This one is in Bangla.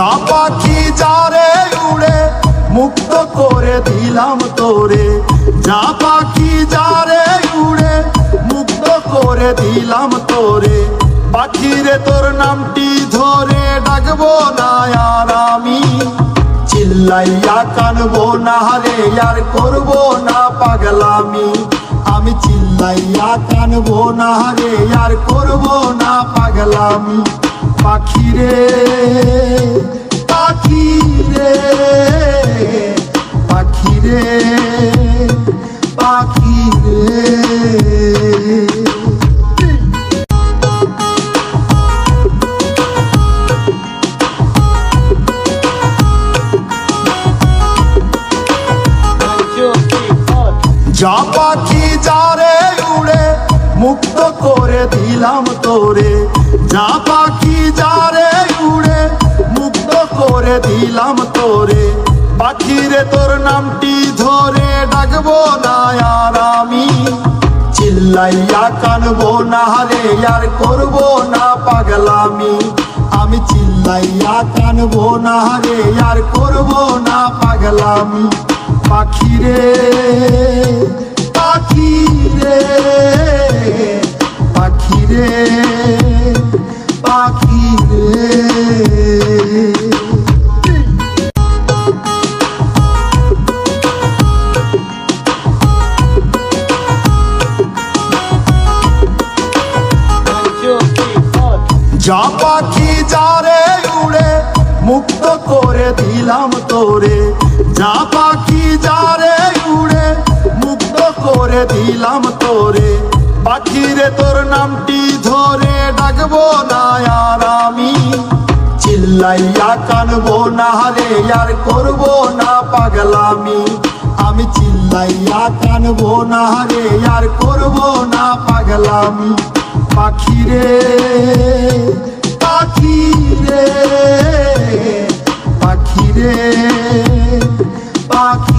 যা পাখি যারে উড়ে, মুক্ত করে দিলাম তোরে। যা পাখি যারে উড়ে, মুক্ত করে দিলাম তোরে। পাখিরে তোর নামটি ধরে ডাকবো না আর আমি। চিল্লাইয়া কানবো না হারে আর করব না পাগলামি। আমি চিল্লাইয়া কানবো না হারে আর করব না পাগলামি। পাখিরে যা পাখি যারে উড়ে, মুক্ত করে দিলাম তোরে। যা পাখি যারে উড়ে, মুক্ত করে দিলাম তোরে। পাখিরে তোর নামটি ধরে ডাকবো না আর আমি। চিল্লাইয়া কানবো না রে, আর করব না পাগলামি। আমি চিল্লাইয়া কানবো না রে, আর করব না পাগলামি। পাখিরে পাখিরে পাখিরে যা পাখি যারে উড়ে মুক্ত করে দিলাম তোরে। যা পাখি যারে যে তোর নামটি ধরে ডাকবো না আর আমি? চিল্লাইয়া কানবো না হারে আর করব না পাগলামি। আমি চিল্লাইয়া কানবো না হারে আর করব না পাগলামি। পাখি রে পাখি রে পাখি রে, পাখি